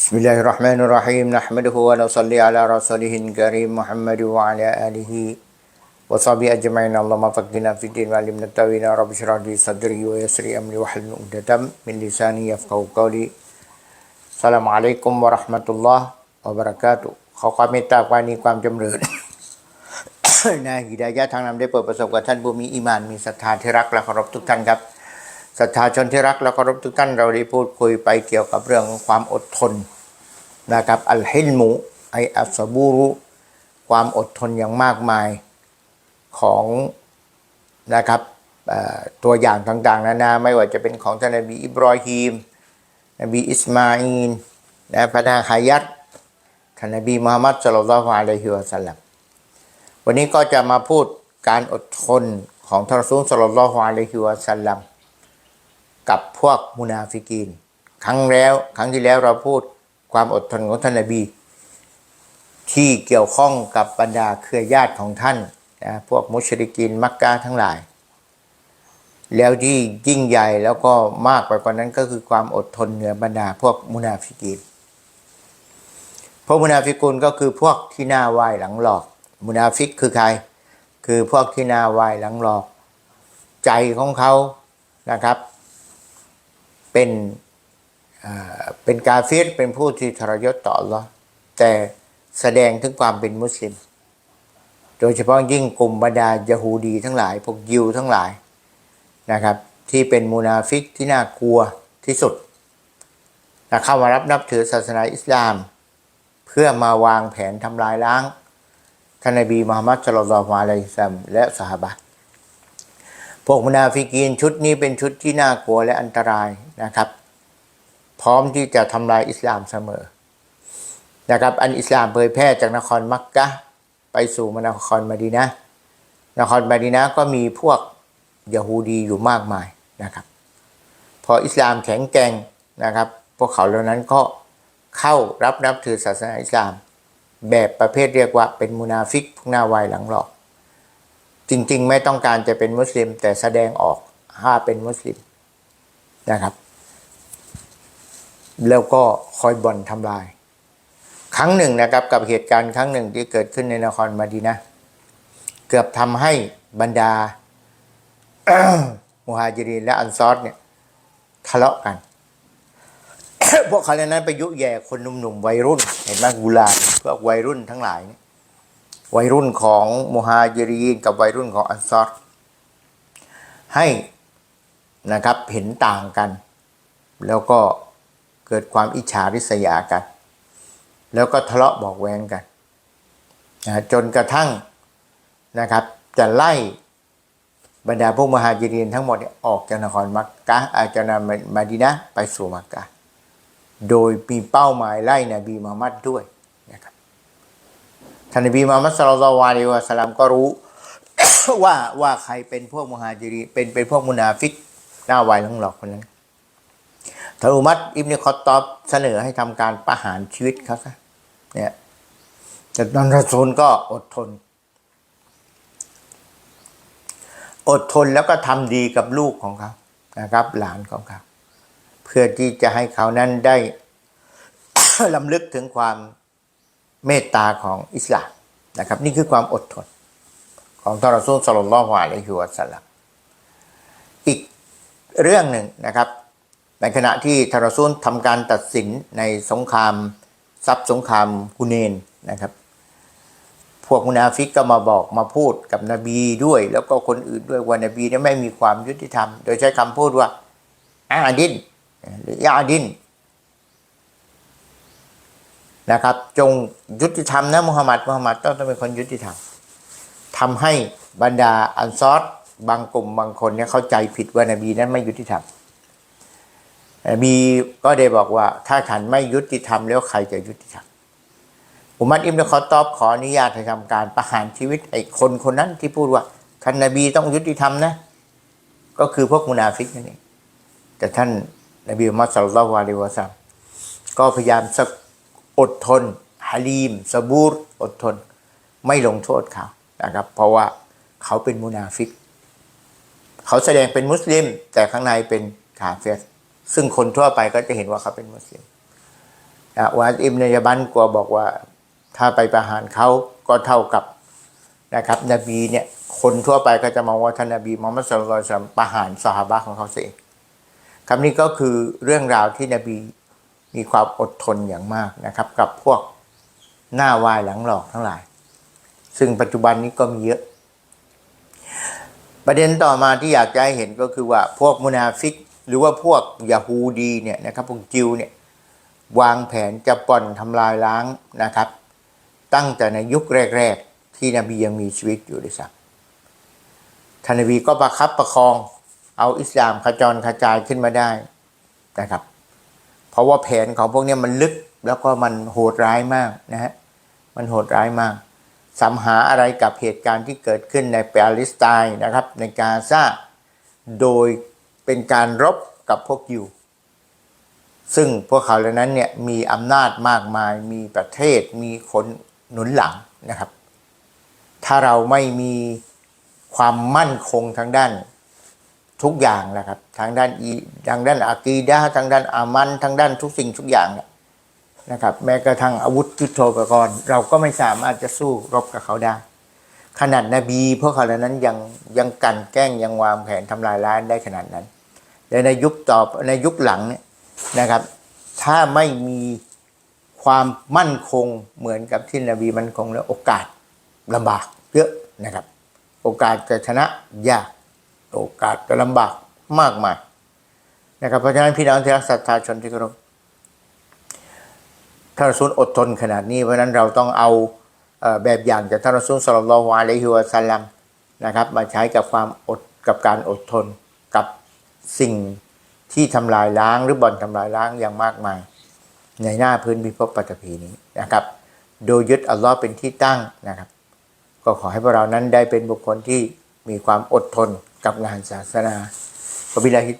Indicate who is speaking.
Speaker 1: بسم الله الرحمن الرحيم نحمده ونصلي على رسوله الكريم محمد وعلى آله وصحبه أجمعين اللهم فقهنا في الدين وعلمنا التأويل رب اشرح لي صدري ويسر أمري واحلل عقدة من لساني يفقهوا قولي السلام عليكم ورحمة الله وبركاته ขอความเมตตาความนี้ความจำเริญ นะฮิดายะห์ทางนำได้โปรดประสบกับท่านผู้มีอีหมานมีศรัทธาที่รักและเคารพทุกท่านครับ ศรัทธาชนที่รักและเคารพทุกท่านเราได้พูดคุยไปเกี่ยวกับเรื่องความอดทนนะครับอัลฮิลมุไออัสบูรุความอดทนอย่างมากมายของนะครับตัวอย่างต่างๆนานาไม่ว่าจะเป็นของท่านนบีอิบรอฮีม นบีอิสมาอีนนะพระนางฮายัตท่านนบีมุฮัมมัดสุลลัลลอฮุอะลัยฮิวะสัลลัมวันนี้ก็จะมาพูดการอดทนของท่านรอซูลสลลัลลอฮุอะลัยฮิวะสัลลัม กับพวกมุนาฟิกีน ครั้งแล้วครั้งที่แล้วเราพูดความอดทนของท่านนบี ที่เกี่ยวข้องกับบรรดาเครือญาติของท่านนะพวกมุชริกีนมักกะทั้งหลาย แล้วที่ยิ่งใหญ่แล้วก็มากไปกว่านั้นก็คือความอดทนเหนือบรรดาพวกมุนาฟิกีนพวกมุนาฟิกุนก็คือพวกที่หน้าไหวหลังหลอก มุนาฟิกคือใคร คือพวกที่หน้าไหวหลังหลอก ใจของเขานะครับ เป็นเป็นกาเฟรเป็นผู้ที่ทรยศต่ออัลลอแต่แสดงถึงความเป็นมุสลิม โดยเฉพาะยิ่งกลุ่มบรรดายะฮูดีทั้งหลาย พวกยิวทั้งหลายนะครับ ที่เป็นมุนาฟิกที่น่ากลัวที่สุดและเข้ามารับนับถือศาสนาอิสลาม เพื่อมาวางแผนทำลายล้างท่านนบีมุฮัมมัดสุลลัลลอฮุอะลัยฮิวะซัลลัมและสหบะ พวกมุนาฟิกีนชุดนี้เป็นชุดที่น่ากลัวและอันตรายนะครับ พร้อมที่จะทำลายอิสลามเสมอนะครับอันอิสลามเผยแพร่จากนครมักกะไปสู่มนครมะดีนะนครมะดีนะก็มีพวกยะฮูดีอยู่มากมายนะครับ พออิสลามแข็งแกร่งนะครับ พวกเขาเหล่านั้นก็เข้ารับนับถือศาสนาอิสลาม แบบประเภทเรียกว่าเป็นมุนาฟิกพวกหน้าไวหลังหลอก จริง ๆ ไม่ต้องการจะเป็นมุสลิม แต่แสดงออกว่าเป็นมุสลิมนะครับ แล้วก็คอยบ่อนทำลาย ครั้งหนึ่งนะครับกับเหตุการณ์ครั้งหนึ่งที่เกิดขึ้นในนครมาดีนะเกือบทำให้บรรดามุฮาจิรินและอันซอรเนี่ยทะเลาะกัน พวกเขาในนั้นไปยุแย่คนหนุ่มๆวัยรุ่น เห็นไหมกุลาลพวกวัยรุ่นทั้งหลายเนี่ย วัยรุ่นของมุฮาจิรีนกับวัยรุ่นของอันซอรให้นะครับเห็นต่างกัน แล้วก็เกิดความอิจฉาริษยากัน แล้วก็ทะเลาะบอกแวงกันนะจนกระทั่งนะครับจะไล่บรรดาพวกมหาจิรีนทั้งหมดออกจากนครมักกะอาจากนามาดีนะไปสู่มักกะ โดยมีเป้าหมายไล่นบีมุฮัมมัดด้วย ท่านนบีมุฮัมมัดสุลลัลลอฮุอะลัยฮิวะสลลัมก็รู้ ว่าว่าใครเป็นพวกมุฮาจิรีเป็นเป็นพวกมุนาฟิกหน้าไวหลังหลอกคนนั้นทานอุมัดอิบเนคอตตอบเสนอให้ทำการประหารชีวิตเขาซะเนี่ยแต่ตอนรอซูลก็อดทน อดทนแล้วก็ทำดีกับลูกของเขานะครับ หลานของเขาเพื่อที่จะให้เขานั้นได้ลำลึกถึงความ เมตตาของอิสลามนะครับ นี่คือความอดทน ของทารอซูลสลลัลอฮุอะลัยฮิวะสัลลัมอีกเรื่องหนึ่งนะครับ ในขณะที่ทารอซูลทำการตัดสินในสงครามทรัพย์สงครามฮุเนนนะครับ พวกมุนาฟิกก็มาบอกมาพูดกับนบีด้วย แล้วก็คนอื่นด้วยว่านบีนี่ไม่มีความยุติธรรม โดยใช้คำพูดว่าอาดินหรือยาดิน นะครับ จงยุติธรรมนะมุฮัมมัดมุฮัมมัดต้องต้องเป็นคนยุติธรรมทำให้บรรดาอันซอรบางกลุ่มบางคนเนี่ยเข้าใจผิดว่านบีนั้นไม่ยุติธรรมนบีก็ได้บอกว่า ถ้าฉันไม่ยุติธรรมแล้วใครจะยุติธรรมอุมัดอิมเนคอตอบขออนุญาตให้ทำการประหารชีวิตไอ้คนคนนั้นที่พูดว่าท่านนบีต้องยุติธรรมนะ ก็คือพวกมุนาฟิกนั่นเองแต่ท่านนบีมุฮัมมัดสุลลัลลอฮุอะลิวะซัมก็พยายามสะ อดทนฮาลีมสบูรอดทน ไม่ลงโทษเขานะครับ เพราะว่าเขาเป็นมุนาฟิก เขาแสดงเป็นมุสลิม แต่ข้างในเป็นกาเฟรซึ่งคนทั่วไปก็จะเห็นว่าเขาเป็นมุสลิมอะวาดอิบนยบันกลัวบอกว่าถ้าไปประหารเขาก็เท่ากับนะครับ นบีเนี่ยคนทั่วไปก็จะมองว่าท่านนบีมุฮัมมัดสุลลัลลอฮุอะลัยฮิวะซัลลัมประหารสหาของเขาเองคำนี้ก็คือเรื่องราวที่นบี มีความอดทนอย่างมากนะครับ กับพวกหน้าวายหลังหลอกทั้งหลาย ซึ่งปัจจุบันนี้ก็มีเยอะ ประเด็นต่อมาที่อยากจะให้เห็นก็คือว่าพวกมุนาฟิก หรือว่าพวกยาฮูดีเนี่ยนะครับพวกจิวเนี่ยวางแผนจะปล่อนทำลายล้างนะครับ ตั้งแต่ในยุคแรก ๆ ที่นบียังมีชีวิตอยู่ด้วยซ้ำท่านนบีก็ประคับประคองเอาอิสลามขจรกระจายขึ้นมาได้นะครับ เพราะว่าแผนของพวกนี้มันลึกแล้วก็มันโหดร้ายมากนะฮะมันโหดร้ายมากสัมหาอะไรกับเหตุการณ์ที่เกิดขึ้นในปาเลสไตน์นะครับ ในกาซาโดยเป็นการรบกับพวกยิวซึ่งพวกเขาเหล่านั้นเนี่ยมีอำนาจมากมายมีประเทศมีคนหนุนหลังนะครับ ถ้าเราไม่มีความมั่นคงทางด้าน ทุกอย่างนะครับ ทางด้านอีทางด้านอากีดะห์ทางด้านอามัน ทางด้านทุกสิ่งทุกอย่างนะครับ แม้กระทั่งอาวุธยุทโธปกรณ์ เราก็ไม่สามารถจะสู้รบกับเขาได้ ขนาดนบีพวกเขาเหล่านั้นยังยังกันแกล้งยังวางแผนทำลายล้างได้ขนาดนั้นและในยุคต่อในยุคหลังเนี่ยนะครับ ถ้าไม่มีความมั่นคงเหมือนกับที่นบีมั่นคงแล้วโอกาสลำบากเยอะนะครับ โอกาสจะชนะยาก โอกาสจะลำบากมากมายนะครับเพราะฉะนั้นพี่น้องที่รักศรัทธาชนที่เคารพท่านรอซูลอดทนขนาดนี้เพราะนั้นเราต้องเอาแบบอย่างจากท่านรอซูลสลลอฮุอะลัยฮิวะสัลลัมนะครับ มาใช้กับความอดกับการอดทนกับสิ่งที่ทำลายล้างหรือบ่อนทำลายล้างอย่างมากมาย ในหน้าพื้นพิภพปัตภีนี้นะครับ โดยยึดอัลลอฮ์เป็นที่ตั้งนะครับ ก็ขอให้พวกเรานั้นได้เป็นบุคคลที่มีความอดทน กับงานศาสนาวะบิลลาฮิ